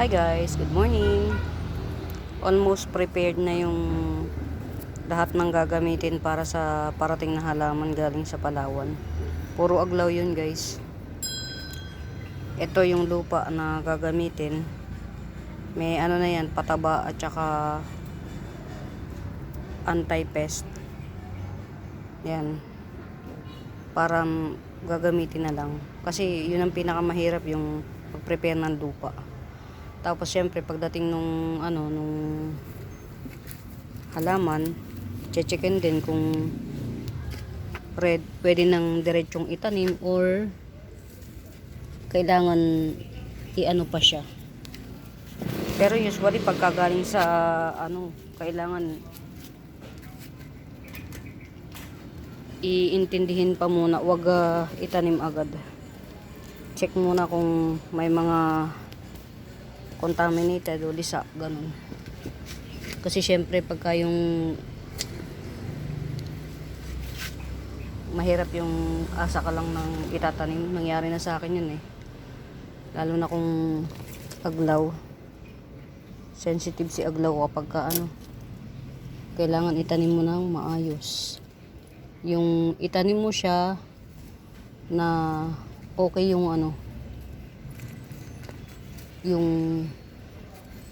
Hi guys, good morning. Almost prepared na yung lahat ng gagamitin para sa parating na halaman galing sa Palawan. Puro aglaw yun guys. Ito yung lupa na gagamitin. May ano na yan, pataba at saka anti-pest. Yan. Para gagamitin na lang. Kasi yun ang pinakamahirap yung pag-prepare ng lupa. Tapos syempre pagdating nung ano nung halaman, checkin din kung red, pwede nang diretsong itanim or kailangan i-ano pa siya. Pero usually pagkagaling sa ano, kailangan iintindihin pa muna, wag ah, itanim agad. Check muna kung may mga contaminated o lisa, ganun. Kasi syempre pagka yung mahirap yung asa ka lang ng itatanim, nangyari na sa akin yun eh. Lalo na kung aglaw. Sensitive si aglaw kapag ka ano. Kailangan itanim mo ng maayos. Yung itanim mo siya na okay yung ano, yung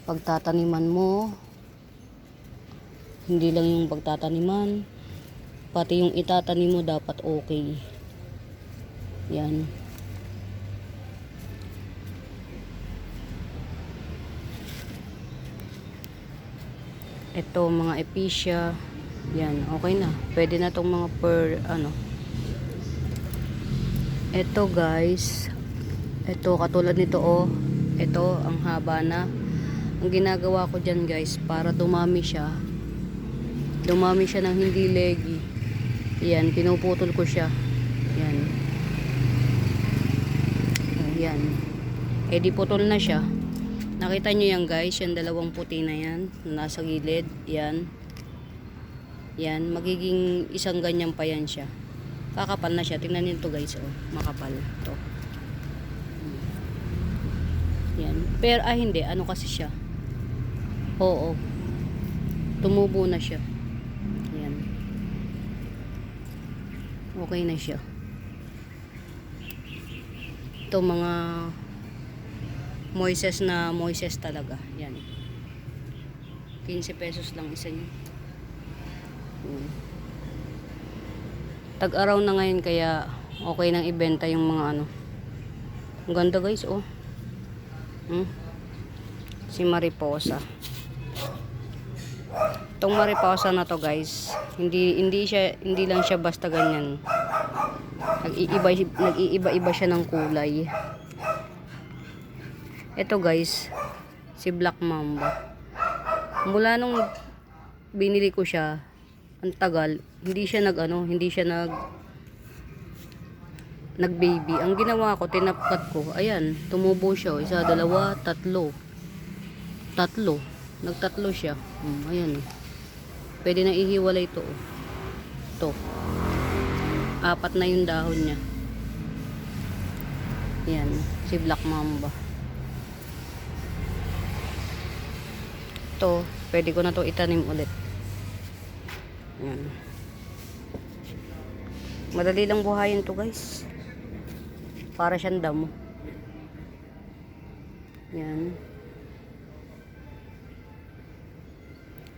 pagtataniman mo hindi lang yung pagtataniman pati yung itatanim mo dapat okay. Yan. Ito mga episya. Yan okay na. Pwede na tong mga per ano. Ito guys. Ito katulad nito oh ito ang haba na. Ang ginagawa ko dyan guys para dumami siya. Dumami siya ng hindi legi yan pinuputol ko siya. Yan yan eh di putol na siya. Nakita nyo yan guys yung dalawang puti na yan na nasa gilid. Yan yan magiging isang ganyan pa yan siya. Kakapal na siya. Tingnan nyo to guys oh. Makapal. To yan. Pero ah hindi, ano kasi siya? Oo. Tumubo na siya. Yan. Okay na siya. Ito mga Moises na Moises talaga. Yan. 15 pesos lang isa niya. Hmm. Tag-araw na ngayon kaya okay nang ibenta yung mga ano. Ang ganda guys, oh. Hmm? Si Mariposa. Itong Mariposa na to, guys, hindi hindi siya hindi lang siya basta ganyan. Nag-iiba nag-iiba-iba siya ng kulay. Ito, guys, si Black Mamba. Mula nung binili ko siya, ang tagal, hindi siya nag ano, hindi siya nag nag-baby. Ang ginawa ko, tinapkat ko, ayan, tumubo siya. Isa, dalawa, tatlo. Tatlo. Nagtatlo siya. Hmm, ayan. Pwede na ihiwalay ito. Oh. Ito. Apat na yung dahon niya. Ayan, si Black Mamba. Ito, pwede ko na to itanim ulit. Ayan. Madali lang buhayin to guys. Para siyang damo. Yan.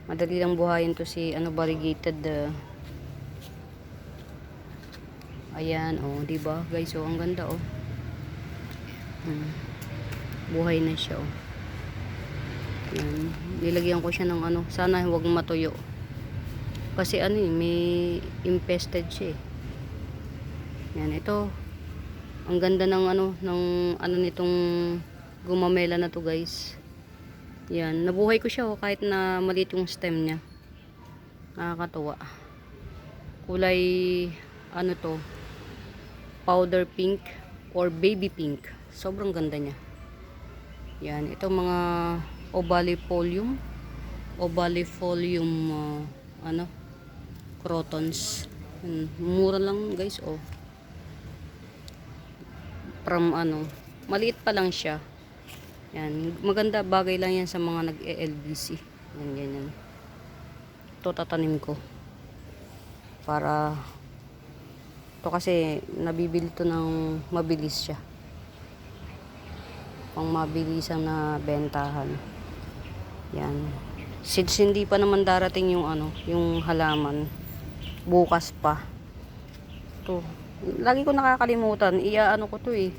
Madali lang buhayin to si ano variegated uh, Ayan, oh, 'di ba? Guys, oh, ang ganda oh. Hmm. Buhay na siya oh. Yan. Nilagyan ko siya ng ano, sana huwag matuyo. Kasi ano eh, may infested siya eh. Yan, ito. Ang ganda ng ano, ng ano nitong gumamela na to guys. Yan, nabuhay ko siya oh, kahit na maliit yung stem niya. Nakakatuwa. Kulay, ano to, powder pink or baby pink. Sobrang ganda niya. Yan, ito mga ovalifolium. Ovalifolium, uh, ano, crotons. Mura lang guys, oh from ano, maliit pa lang siya. Yan, maganda bagay lang yan sa mga nag-LBC. Yan, ganyan. Ito tatanim ko. Para to kasi nabibili to ng mabilis siya. Pang mabilisang na bentahan. Yan. Since hindi pa naman darating yung ano, yung halaman. Bukas pa. To. Lagi ko nakakalimutan. Iya ano ko to eh.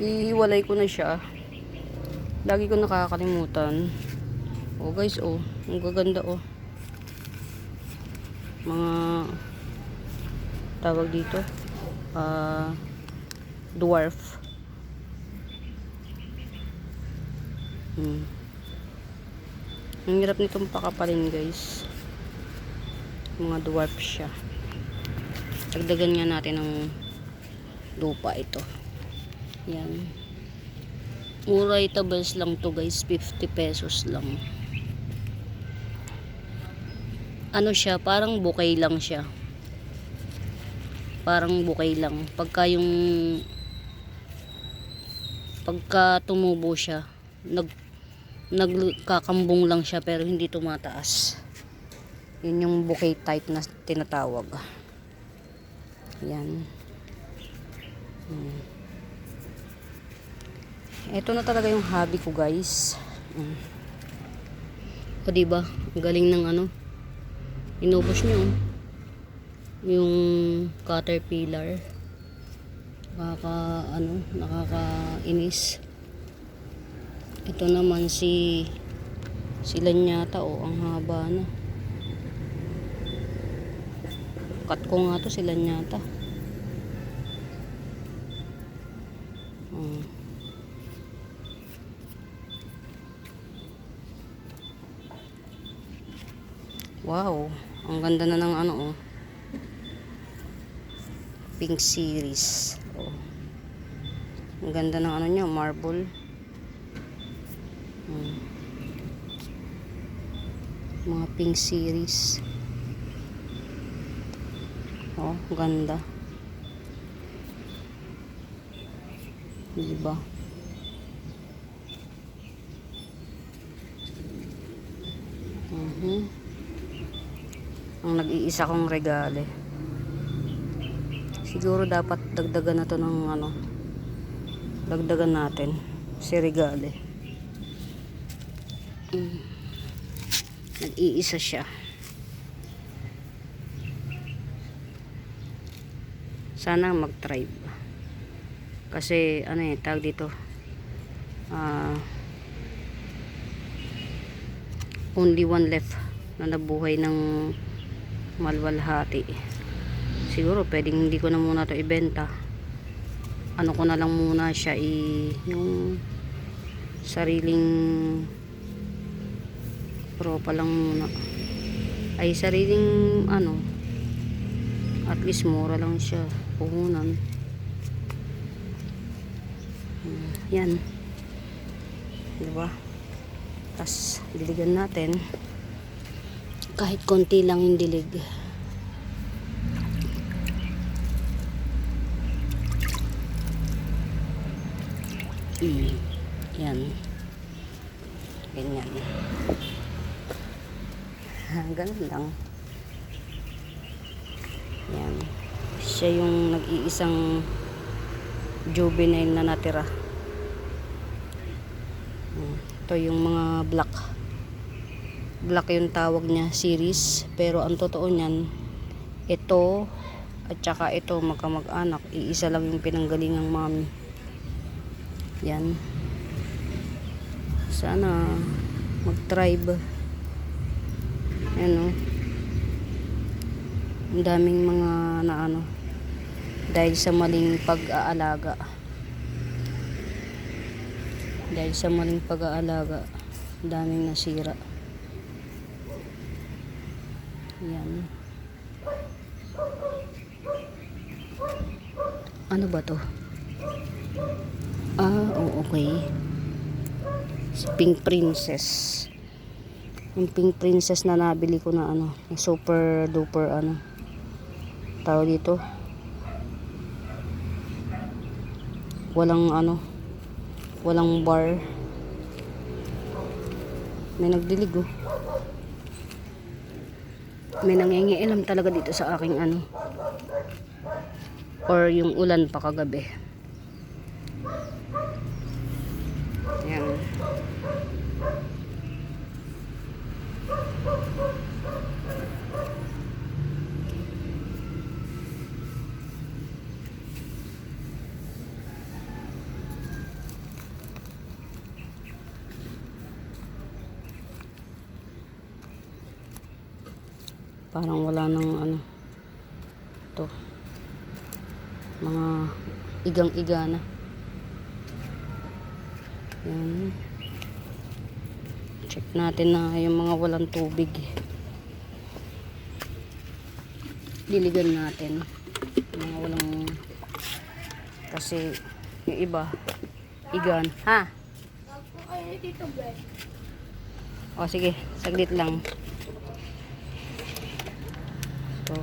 Ihiwalay ko na siya. Lagi ko nakakalimutan. Oh guys, oh. Ang gaganda, oh. Mga tawag dito. Ah, dwarf. Hmm. Ang hirap nitong pakapalin, guys. Mga dwarf siya. Dagdagan nga natin ng lupa ito. Yan. Mura itables lang to guys. 50 pesos lang. Ano siya? Parang bouquet lang siya. Parang bouquet lang. Pagka yung pagka tumubo siya, nag nagkakambong lang siya pero hindi tumataas. Yun yung bouquet type na tinatawag. Yan. Hmm. Ito na talaga yung hobby ko, guys. Mm. O, diba? Galing ng ano. Inubos nyo. oh. Yung caterpillar. Nakaka, ano, nakakainis. Ito naman si si Lanyata, oh, ang haba na. Cut ko nga to si Lanyata. Mm. Wow, ang ganda na ng ano oh. Pink series. Oh. Ang ganda ng ano niya, marble. Hmm. Mga pink series. Oh, ganda. Diba? Mhm ang nag-iisa kong regale. Siguro dapat dagdagan na to ng ano, dagdagan natin si regale. Mm. Nag-iisa siya. Sana mag-tribe. Kasi ano eh, tag dito. Ah only one left na nabuhay ng malwalhati siguro pwedeng hindi ko na muna to ibenta ano ko na lang muna siya i yung sariling propa lang muna ay sariling ano at least mura lang siya puhunan. Yan. Diba? Tas diligan natin. Kahit konti lang yung dilig. Mm, yan. Ganyan. Ganun lang yan siya yung nag-iisang juvenile na natira. Mm, ito yung mga black. Black yung tawag niya series. Pero ang totoo niyan ito at saka ito magkamag-anak iisa lang yung pinanggalingang mami. Yan. Sana mag-tribe. Ano ang daming mga na ano dahil sa maling pag-aalaga. Dahil sa maling pag-aalaga daming nasira. Yan. Ano ba to? Ah oh, okay. Pink princess. Yung pink princess na nabili ko na ano super duper ano tawag dito walang ano Walang bar. May nagdilig oh. May nangingialam talaga dito sa aking ano. Or yung ulan pa kagabi. Yan. Parang wala nang ano. To. Mga igang-iga na. Yan. Check natin na yung mga walang tubig. Diligan natin. Mga walang kasi yung iba igan. Ha? O sige, saglit lang. So.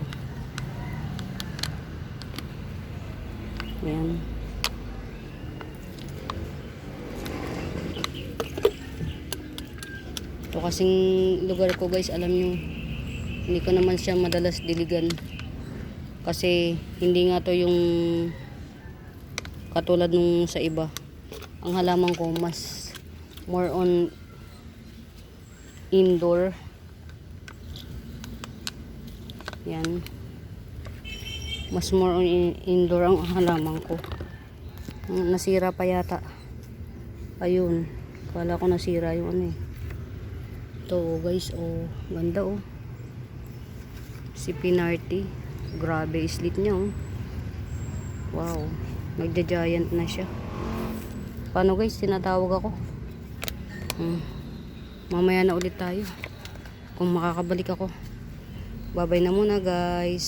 Ayan. Ito kasing lugar ko guys, alam nyo, hindi ko naman siya madalas diligan. Kasi hindi nga to yung katulad nung sa iba. Ang halaman ko mas more on indoor. Yan. Mas more on in- indoor ang halaman ko. Mm, Nasira pa yata. Ayun. Kala ko nasira yung ano eh. Ito guys, oh. Ganda oh. Si Pinarty. Grabe islit niya oh. Wow. Nagja-giant na siya. Paano guys? Tinatawag ako. Hmm. Mamaya na ulit tayo. Kung makakabalik ako. Babay na muna guys.